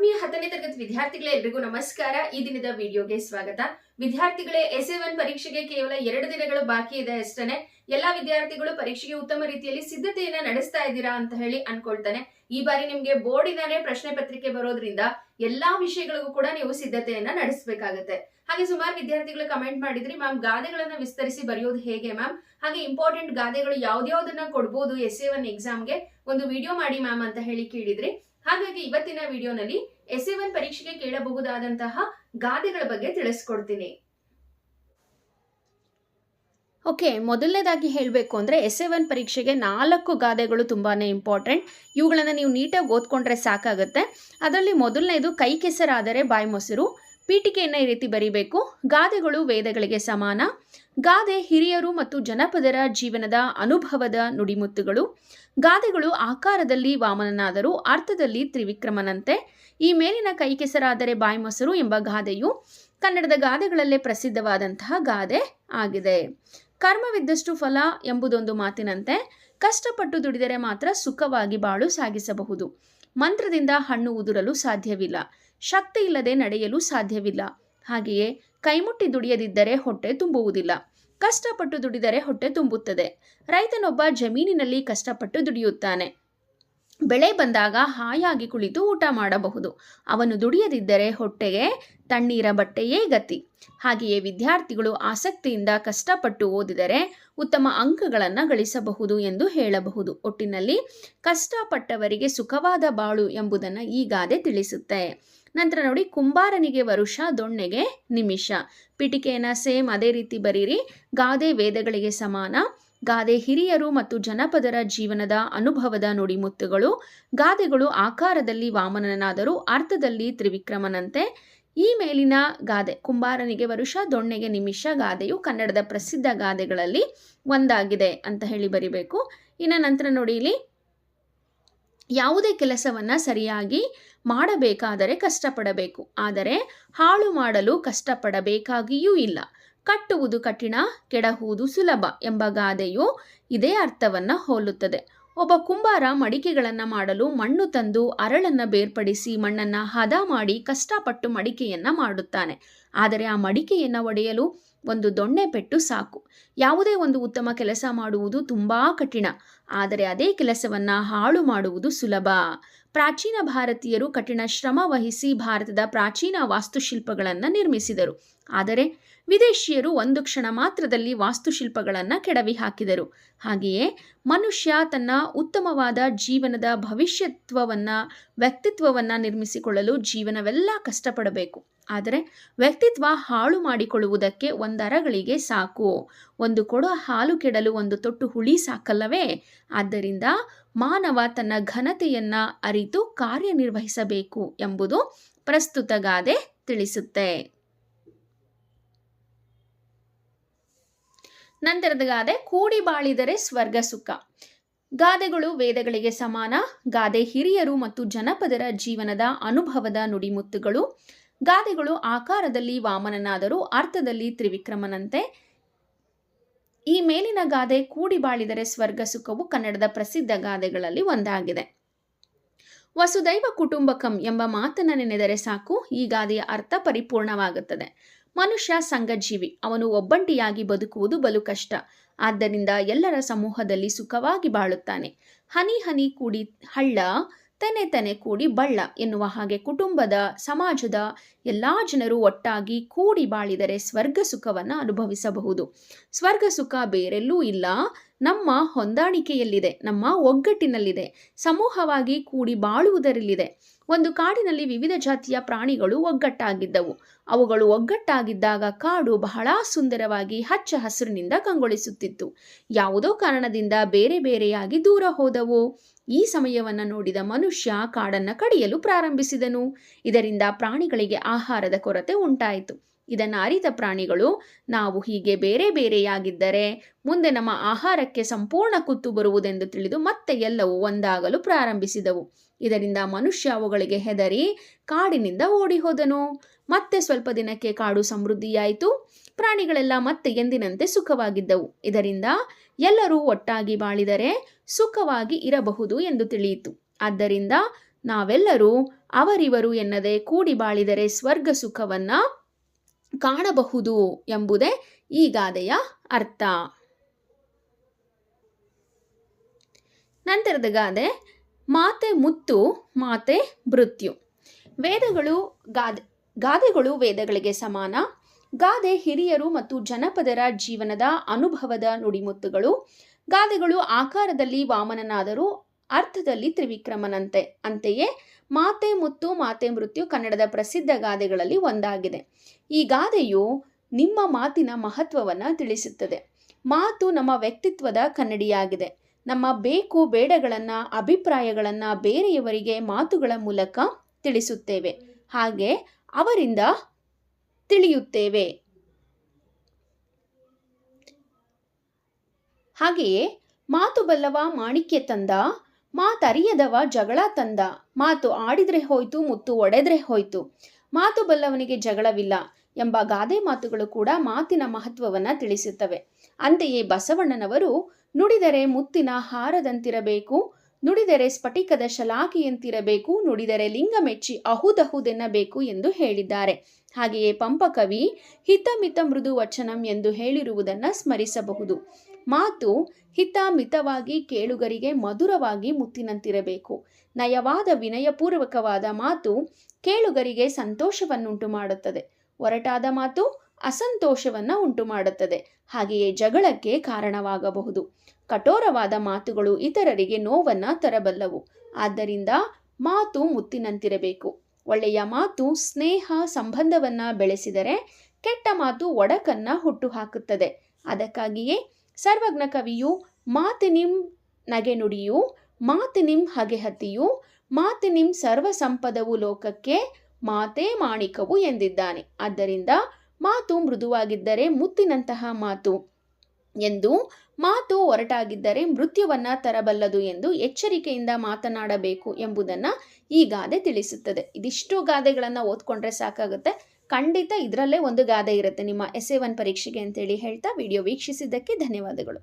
ಆತ್ಮೀಯ ಹತ್ತನೇ ತರಗತಿ ವಿದ್ಯಾರ್ಥಿಗಳೇ ಎಲ್ರಿಗೂ ನಮಸ್ಕಾರ. ಈ ದಿನದ ವಿಡಿಯೋಗೆ ಸ್ವಾಗತ. ವಿದ್ಯಾರ್ಥಿಗಳೇ ಎಸ್ ಎ ಒನ್ ಪರೀಕ್ಷೆಗೆ ಕೇವಲ ಎರಡು ದಿನಗಳು ಬಾಕಿ ಇದೆ ಅಷ್ಟೇ ಎಲ್ಲಾ ವಿದ್ಯಾರ್ಥಿಗಳು ಪರೀಕ್ಷೆಗೆ ಉತ್ತಮ ರೀತಿಯಲ್ಲಿ ಸಿದ್ಧತೆಯನ್ನ ನಡೆಸ್ತಾ ಇದ್ದೀರಾ ಅಂತ ಹೇಳಿ ಅನ್ಕೊಳ್ತಾನೆ. ಈ ಬಾರಿ ನಿಮ್ಗೆ ಬೋರ್ಡಿನಾನೇ ಪ್ರಶ್ನೆ ಪತ್ರಿಕೆ ಬರೋದ್ರಿಂದ ಎಲ್ಲಾ ವಿಷಯಗಳಿಗೂ ಕೂಡ ನೀವು ಸಿದ್ಧತೆಯನ್ನ ನಡೆಸಬೇಕಾಗತ್ತೆ. ಹಾಗೆ ಸುಮಾರು ವಿದ್ಯಾರ್ಥಿಗಳು ಕಮೆಂಟ್ ಮಾಡಿದ್ರಿ ಮ್ಯಾಮ್ ಗಾದೆಗಳನ್ನ ವಿಸ್ತರಿಸಿ ಬರೆಯೋದು ಹೇಗೆ ಮ್ಯಾಮ್ ಹಾಗೆ ಇಂಪಾರ್ಟೆಂಟ್ ಗಾದೆಗಳು ಯಾವ್ದ್ಯಾವ್ದನ್ನ ಕೊಡ್ಬೋದು ಎಸ್ ಎ ಒನ್ ಎಕ್ಸಾಮ್ಗೆ ಒಂದು ವಿಡಿಯೋ ಮಾಡಿ ಮ್ಯಾಮ್ ಅಂತ ಹೇಳಿ ಕೇಳಿದ್ರಿ ಹಾಗಾಗಿ ಇವತ್ತಿನ ವಿಡಿಯೋನಲ್ಲಿ ಎಸ್ ಎ ಒನ್ ಪರೀಕ್ಷೆಗೆ ಕೇಳಬಹುದಾದಂತಹ ಗಾದೆಗಳ ಬಗ್ಗೆ ತಿಳಿಸ್ಕೊಡ್ತೀನಿ. ಓಕೆ, ಮೊದಲನೇದಾಗಿ ಹೇಳಬೇಕು ಅಂದರೆ ಎಸ್ ಎ ಒನ್ ಪರೀಕ್ಷೆಗೆ ನಾಲ್ಕು ಗಾದೆಗಳು ತುಂಬಾ ಇಂಪಾರ್ಟೆಂಟ್ ಇವುಗಳನ್ನು ನೀವು ನೀಟಾಗಿ ಓದ್ಕೊಂಡ್ರೆ ಸಾಕಾಗುತ್ತೆ. ಅದರಲ್ಲಿ ಮೊದಲನೇದು ಕೈ ಕೆಸರಾದರೆ ಬಾಯಿ ಮೊಸರು ಪೀಠಿಕೆಯನ್ನು ಈ ರೀತಿ ಬರಿಬೇಕು. ಗಾದೆಗಳು ವೇದಗಳಿಗೆ ಸಮಾನ. ಗಾದೆ ಹಿರಿಯರು ಮತ್ತು ಜನಪದರ ಜೀವನದ ಅನುಭವದ ನುಡಿಮುತ್ತುಗಳು. ಗಾದೆಗಳು ಆಕಾರದಲ್ಲಿ ವಾಮನನಾದರೂ ಅರ್ಥದಲ್ಲಿ ತ್ರಿವಿಕ್ರಮನಂತೆ. ಈ ಮೇಲಿನ ಕೈಕೆಸರಾದರೆ ಬಾಯಿ ಮೊಸರು ಎಂಬ ಗಾದೆಯು ಕನ್ನಡದ ಗಾದೆಗಳಲ್ಲೇ ಪ್ರಸಿದ್ಧವಾದಂತಹ ಗಾದೆ ಆಗಿದೆ. ಕರ್ಮವಿದ್ದಷ್ಟು ಫಲ ಎಂಬುದೊಂದು ಮಾತಿನಂತೆ. ಕಷ್ಟಪಟ್ಟು ದುಡಿದರೆ ಮಾತ್ರ ಸುಖವಾಗಿ ಬಾಳು ಸಾಗಿಸಬಹುದು. ಮಂತ್ರದಿಂದ ಹಣ್ಣು ಉದುರಲು ಸಾಧ್ಯವಿಲ್ಲ. ಶಕ್ತಿ ಇಲ್ಲದೆ ನಡೆಯಲು ಸಾಧ್ಯವಿಲ್ಲ. ಹಾಗೆಯೇ ಕೈಮುಟ್ಟಿ ದುಡಿಯದಿದ್ದರೆ ಹೊಟ್ಟೆ ತುಂಬುವುದಿಲ್ಲ. ಕಷ್ಟಪಟ್ಟು ದುಡಿದರೆ ಹೊಟ್ಟೆ ತುಂಬುತ್ತದೆ. ರೈತನೊಬ್ಬ ಜಮೀನಿನಲ್ಲಿ ಕಷ್ಟಪಟ್ಟು ದುಡಿಯುತ್ತಾನೆ. ಬೆಳೆ ಬಂದಾಗ ಹಾಯಾಗಿ ಕುಳಿತು ಊಟ ಮಾಡಬಹುದು. ಅವನು ದುಡಿಯದಿದ್ದರೆ ಹೊಟ್ಟೆಗೆ ತಣ್ಣೀರ ಬಟ್ಟೆಯೇ ಗತಿ. ಹಾಗೆಯೇ ವಿದ್ಯಾರ್ಥಿಗಳು ಆಸಕ್ತಿಯಿಂದ ಕಷ್ಟಪಟ್ಟು ಓದಿದರೆ ಉತ್ತಮ ಅಂಕಗಳನ್ನು ಗಳಿಸಬಹುದು ಎಂದು ಹೇಳಬಹುದು. ಒಟ್ಟಿನಲ್ಲಿ ಕಷ್ಟಪಟ್ಟವರಿಗೆ ಸುಖವಾದ ಬಾಳು ಎಂಬುದನ್ನು ಈ ಗಾದೆ ತಿಳಿಸುತ್ತೆ. ನಂತರ ನೋಡಿ, ಕುಂಬಾರನಿಗೆ ವರುಷ, ದೊಣ್ಣೆಗೆ ನಿಮಿಷ. ಪಿಟಿಕೆಯನ್ನು ಸೇಮ್ ಅದೇ ರೀತಿ ಬರೀರಿ. ಗಾದೆ ವೇದಗಳಿಗೆ ಸಮಾನ. ಗಾದೆ ಹಿರಿಯರು ಮತ್ತು ಜನಪದರ ಜೀವನದ ಅನುಭವದ ನುಡಿಮುತ್ತುಗಳು, ಗಾದೆಗಳು ಆಕಾರದಲ್ಲಿ ವಾಮನನಾದರೂ ಅರ್ಥದಲ್ಲಿ ತ್ರಿವಿಕ್ರಮನಂತೆ. ಈ ಮೇಲಿನ ಗಾದೆ, ಕುಂಬಾರನಿಗೆ ವರುಷ, ದೊಣ್ಣೆಗೆ ನಿಮಿಷ, ಗಾದೆಯು ಕನ್ನಡದ ಪ್ರಸಿದ್ಧ ಗಾದೆಗಳಲ್ಲಿ ಒಂದಾಗಿದೆ ಅಂತ ಹೇಳಿ ಬರಿಬೇಕು. ಇನ್ನು ನಂತರ ನೋಡಿ ಇಲ್ಲಿ. ಯಾವುದೇ ಕೆಲಸವನ್ನು ಸರಿಯಾಗಿ ಮಾಡಬೇಕಾದರೆ ಕಷ್ಟಪಡಬೇಕು. ಆದರೆ ಹಾಳು ಮಾಡಲು ಕಷ್ಟಪಡಬೇಕಾಗಿಯೂ ಇಲ್ಲ. ಕಟ್ಟುವುದು ಕಠಿಣ, ಕೆಡಹುವುದು ಸುಲಭ ಎಂಬ ಗಾದೆಯು ಇದೇ ಅರ್ಥವನ್ನು ಹೋಲುತ್ತದೆ. ಒಬ್ಬ ಕುಂಬಾರ ಮಡಿಕೆಗಳನ್ನು ಮಾಡಲು ಮಣ್ಣು ತಂದು ಅರಳನ್ನು ಬೇರ್ಪಡಿಸಿ ಮಣ್ಣನ್ನು ಹದ ಮಾಡಿ ಕಷ್ಟಪಟ್ಟು ಮಡಿಕೆಯನ್ನು ಮಾಡುತ್ತಾನೆ. ಆದರೆ ಆ ಮಡಿಕೆಯನ್ನು ಒಡೆಯಲು ಒಂದು ದೊಣ್ಣೆ ಪೆಟ್ಟು ಸಾಕು. ಯಾವುದೇ ಒಂದು ಉತ್ತಮ ಕೆಲಸ ಮಾಡುವುದು ತುಂಬ ಕಠಿಣ. ಆದರೆ ಅದೇ ಕೆಲಸವನ್ನು ಹಾಳು ಮಾಡುವುದು ಸುಲಭ. ಪ್ರಾಚೀನ ಭಾರತೀಯರು ಕಠಿಣ ಶ್ರಮ ವಹಿಸಿ ಭಾರತದ ಪ್ರಾಚೀನ ವಾಸ್ತುಶಿಲ್ಪಗಳನ್ನು ನಿರ್ಮಿಸಿದರು. ಆದರೆ ವಿದೇಶಿಯರು ಒಂದು ಕ್ಷಣ ಮಾತ್ರದಲ್ಲಿ ವಾಸ್ತುಶಿಲ್ಪಗಳನ್ನು ಕೆಡವಿ ಹಾಕಿದರು. ಹಾಗೆಯೇ ಮನುಷ್ಯ ತನ್ನ ಉತ್ತಮವಾದ ಜೀವನದ ಭವಿಷ್ಯತ್ವವನ್ನು, ವ್ಯಕ್ತಿತ್ವವನ್ನು ನಿರ್ಮಿಸಿಕೊಳ್ಳಲು ಜೀವನವೆಲ್ಲ ಕಷ್ಟಪಡಬೇಕು. ಆದರೆ ವ್ಯಕ್ತಿತ್ವ ಹಾಳು ಮಾಡಿಕೊಳ್ಳುವುದಕ್ಕೆ ಒಂದರಗಳಿಗೆ ಸಾಕು. ಒಂದು ಕೊಡೋ ಹಾಲು ಕೆಡಲು ಒಂದು ತೊಟ್ಟು ಹುಳಿ ಸಾಕಲ್ಲವೇ? ಆದ್ದರಿಂದ ಮಾನವ ತನ್ನ ಘನತೆಯನ್ನು ಅರಿತು ಕಾರ್ಯನಿರ್ವಹಿಸಬೇಕು ಎಂಬುದು ಪ್ರಸ್ತುತ ಗಾದೆ ತಿಳಿಸುತ್ತೆ. ನಂತರದ ಗಾದೆ, ಕೂಡಿ ಬಾಳಿದರೆ ಸ್ವರ್ಗ ಸುಖ. ಗಾದೆಗಳು ವೇದಗಳಿಗೆ ಸಮಾನ, ಗಾದೆ ಹಿರಿಯರು ಮತ್ತು ಜನಪದರ ಜೀವನದ ಅನುಭವದ ನುಡಿಮುತ್ತುಗಳು. ಗಾದೆಗಳು ಆಕಾರದಲ್ಲಿ ವಾಮನನಾದರೂ ಅರ್ಥದಲ್ಲಿ ತ್ರಿವಿಕ್ರಮನಂತೆ ಈ ಮೇಲಿನ ಗಾದೆ ಕೂಡಿ ಬಾಳಿದರೆ ಸ್ವರ್ಗ ಸುಖವು ಕನ್ನಡದ ಪ್ರಸಿದ್ಧ ಗಾದೆಗಳಲ್ಲಿ ಒಂದಾಗಿದೆ. ವಸುದೈವ ಕುಟುಂಬಕಂ ಎಂಬ ಮಾತನ್ನು ನೆನೆದರೆ ಸಾಕು, ಈ ಗಾದೆಯ ಅರ್ಥ ಪರಿಪೂರ್ಣವಾಗುತ್ತದೆ. ಮನುಷ್ಯ ಸಂಘಜೀವಿ, ಅವನು ಒಬ್ಬಂಟಿಯಾಗಿ ಬದುಕುವುದು ಬಲು ಕಷ್ಟ. ಆದ್ದರಿಂದ ಎಲ್ಲರ ಸಮೂಹದಲ್ಲಿ ಸುಖವಾಗಿ ಬಾಳುತ್ತಾನೆ. ಹನಿ ಹನಿ ಕೂಡಿ ಹಳ್ಳ ತೆನೆ ತನೆ ಕೂಡಿ ಬಳ್ಳ ಎನ್ನುವ ಹಾಗೆ ಕುಟುಂಬದ, ಸಮಾಜದ ಎಲ್ಲ ಜನರು ಒಟ್ಟಾಗಿ ಕೂಡಿ ಬಾಳಿದರೆ ಸ್ವರ್ಗ ಸುಖವನ್ನು ಅನುಭವಿಸಬಹುದು. ಸ್ವರ್ಗ ಸುಖ ಬೇರೆಲ್ಲೂ ಇಲ್ಲ. ನಮ್ಮ ಹೊಂದಾಣಿಕೆಯಲ್ಲಿದೆ. ನಮ್ಮ ಒಗ್ಗಟ್ಟಿನಲ್ಲಿದೆ. ಸಮೂಹವಾಗಿ ಕೂಡಿ ಬಾಳುವುದರಲ್ಲಿದೆ. ಒಂದು ಕಾಡಿನಲ್ಲಿ ವಿವಿಧ ಜಾತಿಯ ಪ್ರಾಣಿಗಳು ಒಗ್ಗಟ್ಟಾಗಿದ್ದವು. ಅವುಗಳು ಒಗ್ಗಟ್ಟಾಗಿದ್ದಾಗ ಕಾಡು ಬಹಳ ಸುಂದರವಾಗಿ ಹಚ್ಚ ಹಸಿರಿನಿಂದ ಕಂಗೊಳಿಸುತ್ತಿತ್ತು. ಯಾವುದೋ ಕಾರಣದಿಂದ ಬೇರೆ ಬೇರೆಯಾಗಿ ದೂರ ಹೋದವು. ಈ ಸಮಯವನ್ನು ನೋಡಿದ ಮನುಷ್ಯ ಕಾಡನ್ನು ಕಡಿಯಲು ಪ್ರಾರಂಭಿಸಿದನು. ಇದರಿಂದ ಪ್ರಾಣಿಗಳಿಗೆ ಆಹಾರದ ಕೊರತೆ ಉಂಟಾಯಿತು. ಇದನ್ನು ಅರಿತ ಪ್ರಾಣಿಗಳು, ನಾವು ಹೀಗೆ ಬೇರೆ ಬೇರೆಯಾಗಿದ್ದರೆ ಮುಂದೆ ನಮ್ಮ ಆಹಾರಕ್ಕೆ ಸಂಪೂರ್ಣ ಕುತ್ತು ಬರುವುದೆಂದು ತಿಳಿದು ಮತ್ತೆ ಎಲ್ಲವೂ ಒಂದಾಗಲು ಪ್ರಾರಂಭಿಸಿದವು. ಇದರಿಂದ ಮನುಷ್ಯ ಅವುಗಳಿಗೆ ಹೆದರಿ ಕಾಡಿನಿಂದ ಓಡಿ ಹೋದನು ಮತ್ತೆ ಸ್ವಲ್ಪ ದಿನಕ್ಕೆ ಕಾಡು ಸಮೃದ್ಧಿಯಾಯಿತು. ಪ್ರಾಣಿಗಳೆಲ್ಲ ಮತ್ತೆ ಎಂದಿನಂತೆ ಸುಖವಾಗಿದ್ದವು. ಇದರಿಂದ ಎಲ್ಲರೂ ಒಟ್ಟಾಗಿ ಬಾಳಿದರೆ ಸುಖವಾಗಿ ಇರಬಹುದು ಎಂದು ತಿಳಿಯಿತು. ಆದ್ದರಿಂದ ನಾವೆಲ್ಲರೂ ಅವರಿವರು ಎನ್ನದೆ ಕೂಡಿ ಬಾಳಿದರೆ ಸ್ವರ್ಗ ಸುಖವನ್ನ ಕಾಣಬಹುದು ಎಂಬುದೇ ಈ ಗಾದೆಯ ಅರ್ಥ. ನಂತರದ ಗಾದೆ, ಮಾತೆ ಮುತ್ತು, ಮಾತೆ ಮೃತ್ಯು. ವೇದಗಳು ಗಾದೆ, ಗಾದೆಗಳು ವೇದಗಳಿಗೆ ಸಮಾನ. ಗಾದೆ ಹಿರಿಯರು ಮತ್ತು ಜನಪದರ ಜೀವನದ ಅನುಭವದ ನುಡಿಮುತ್ತುಗಳು. ಗಾದೆಗಳು ಆಕಾರದಲ್ಲಿ ವಾಮನನಾದರೂ ಅರ್ಥದಲ್ಲಿ ತ್ರಿವಿಕ್ರಮನಂತೆ. ಅಂತೆಯೇ, ಮಾತೆ ಮುತ್ತು, ಮಾತೆ ಮೃತ್ಯು ಕನ್ನಡದ ಪ್ರಸಿದ್ಧ ಗಾದೆಗಳಲ್ಲಿ ಒಂದಾಗಿದೆ. ಈ ಗಾದೆಯು ನಿಮ್ಮ ಮಾತಿನ ಮಹತ್ವವನ್ನು ತಿಳಿಸುತ್ತದೆ. ಮಾತು ನಮ್ಮ ವ್ಯಕ್ತಿತ್ವದ ಕನ್ನಡಿಯಾಗಿದೆ. ನಮ್ಮ ಬೇಕು ಬೇಡಗಳನ್ನು, ಅಭಿಪ್ರಾಯಗಳನ್ನು ಬೇರೆಯವರಿಗೆ ಮಾತುಗಳ ಮೂಲಕ ತಿಳಿಸುತ್ತೇವೆ. ಹಾಗೆ ಅವರಿಂದ ತಿಳಿಯುತ್ತೇವೆ. ಹಾಗೆಯೇ, ಮಾತು ಬಲ್ಲವ ಮಾಣಿಕ್ಯ ತಂದ ಮಾತರಿಯದವ ಜಗಳ ತಂದ. ಮಾತು ಆಡಿದ್ರೆ ಹೋಯ್ತು, ಮುತ್ತು ಒಡೆದ್ರೆ ಹೋಯ್ತು. ಮಾತು ಬಲ್ಲವನಿಗೆ ಜಗಳವಿಲ್ಲ ಎಂಬ ಗಾದೆ ಮಾತುಗಳು ಕೂಡ ಮಾತಿನ ಮಹತ್ವವನ್ನು ತಿಳಿಸುತ್ತವೆ. ಅಂತೆಯೇ ಬಸವಣ್ಣನವರು, ನುಡಿದರೆ ಮುತ್ತಿನ ಹಾರದಂತಿರಬೇಕು, ನುಡಿದರೆ ಸ್ಫಟಿಕದ ಶಲಾಕೆಯಂತಿರಬೇಕು, ನುಡಿದರೆ ಲಿಂಗ ಮೆಚ್ಚಿ ಅಹುದಹುದೆನ್ನಬೇಕು ಎಂದು ಹೇಳಿದ್ದಾರೆ. ಹಾಗೆಯೇ ಪಂಪಕವಿ, ಹಿತಮಿತ ಮೃದು ವಚನಂ ಎಂದು ಹೇಳಿರುವುದನ್ನು ಸ್ಮರಿಸಬಹುದು. ಮಾತು ಹಿತ ಮಿತವಾಗಿ ಕೇಳುಗರಿಗೆ ಮಧುರವಾಗಿ ಮುತ್ತಿನಂತಿರಬೇಕು. ನಯವಾದ ವಿನಯಪೂರ್ವಕವಾದ ಮಾತು ಕೇಳುಗರಿಗೆ ಸಂತೋಷವನ್ನುಂಟು ಮಾಡುತ್ತದೆ. ಒರಟಾದ ಮಾತು ಅಸಂತೋಷವನ್ನು ಉಂಟು ಮಾಡುತ್ತದೆ. ಹಾಗೆಯೇ ಜಗಳಕ್ಕೆ ಕಾರಣವಾಗಬಹುದು. ಕಠೋರವಾದ ಮಾತುಗಳು ಇತರರಿಗೆ ನೋವನ್ನು ತರಬಲ್ಲವು. ಆದ್ದರಿಂದ ಮಾತು ಮುತ್ತಿನಂತಿರಬೇಕು. ಒಳ್ಳೆಯ ಮಾತು ಸ್ನೇಹ, ಸಂಬಂಧವನ್ನು ಬೆಳೆಸಿದರೆ ಕೆಟ್ಟ ಮಾತು ಒಡಕನ್ನು ಹುಟ್ಟುಹಾಕುತ್ತದೆ ಅದಕ್ಕಾಗಿಯೇ ಸರ್ವಜ್ಞ ಕವಿಯು ಮಾತಿನಿಂ ನಗೆನುಡಿಯು ಮಾತಿನಿಂ ಹಗೆಹತಿಯು ಮಾತಿನಿಂ ಸರ್ವ ಸಂಪದವು ಲೋಕಕ್ಕೆ ಮಾತೇ ಮಾಣಿಕವು ಎಂದಿದ್ದಾನೆ. ಆದ್ದರಿಂದ ಮಾತು ಮೃದುವಾಗಿದ್ದರೆ ಮುತ್ತಿನಂತಹ ಮಾತು ಎಂದು, ಮಾತು ಒರಟಾಗಿದ್ದರೆ ಮೃತ್ಯುವನ್ನ ತರಬಲ್ಲದು ಎಂದು ಎಚ್ಚರಿಕೆಯಿಂದ ಮಾತನಾಡಬೇಕು ಎಂಬುದನ್ನು ಈ ಗಾದೆ ತಿಳಿಸುತ್ತದೆ. ಇದಿಷ್ಟು ಗಾದೆಗಳನ್ನು ಓದ್ಕೊಂಡ್ರೆ ಸಾಕಾಗುತ್ತೆ. ಖಂಡಿತ ಇದರಲ್ಲೇ ಒಂದು ಗಾದೆ ಇರುತ್ತೆ ನಿಮ್ಮ ಎಸ್ ಎ ಒನ್ ಪರೀಕ್ಷೆಗೆ ಅಂತೇಳಿ ಹೇಳ್ತಾ ವಿಡಿಯೋ ವೀಕ್ಷಿಸಿದ್ದಕ್ಕೆ ಧನ್ಯವಾದಗಳು.